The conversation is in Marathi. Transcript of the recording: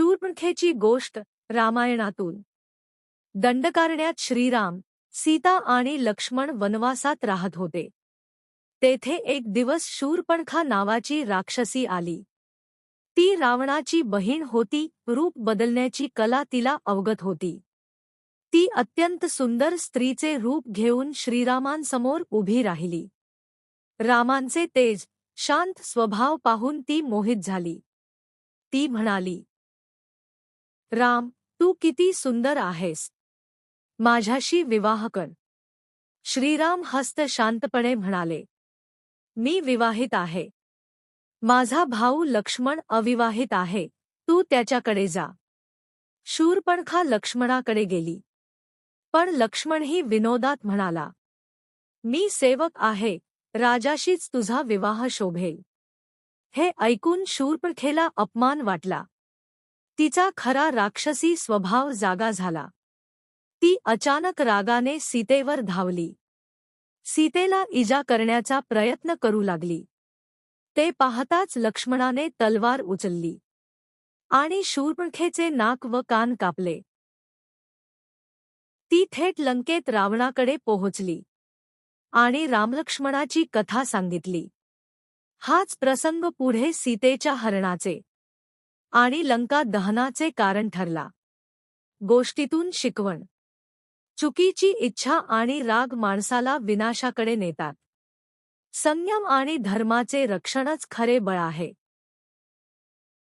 शूर्पणखेची गोष्ट रामायणातून. दंडकारण्यात श्रीराम सीता आणि लक्ष्मण वनवासात राहत होते. तेथे एक दिवस शूरपणखा नावाची राक्षसी आली. ती रावणाची बहीण होती रूप बदलण्याची कला तिला अवगत होती. ती अत्यंत सुंदर स्त्रीचे रूप घेऊन श्रीरामांसमोर उभी राहिली. रामांचे तेज शांत स्वभाव पाहून ती मोहित झाली. ती म्हणाली राम तू किती सुंदर आहेस. माझ्याशी विवाह कर. श्रीराम हस्त शांतपणे म्हणाले. मी विवाहित आहे. माझा भाऊ लक्ष्मण अविवाहित आहे. तू त्याच्याकडे जा. शूरपणखा लक्ष्मणाकडे गेली. पण लक्ष्मणही विनोदात म्हणाला. मी सेवक आहे. राजाशीच तुझा विवाह शोभेल. हे ऐकून शूरपणखेला अपमान वाटला. तिचा खरा राक्षसी स्वभाव जागा झाला. ती अचानक रागाने सीतेवर धावली. सीतेला इजा करण्याचा प्रयत्न करू लागली. ते पाहताच लक्ष्मणाने तलवार उचलली. आणि शूर्पणखेचे नाक व कान कापले. ती थेट लंकेत रावणाकडे पोहोचली. आणि रामलक्ष्मणाची कथा सांगितली. हाच प्रसंग पुढे सीतेच्या हरणाचे. आणि लंका दहनाचे कारण ठरला. गोष्टीतून शिकवण. चुकीची इच्छा आणि राग माणसाला विनाशाकडे नेतात. संयम आणि धर्माचे रक्षणच खरे बळ आहे.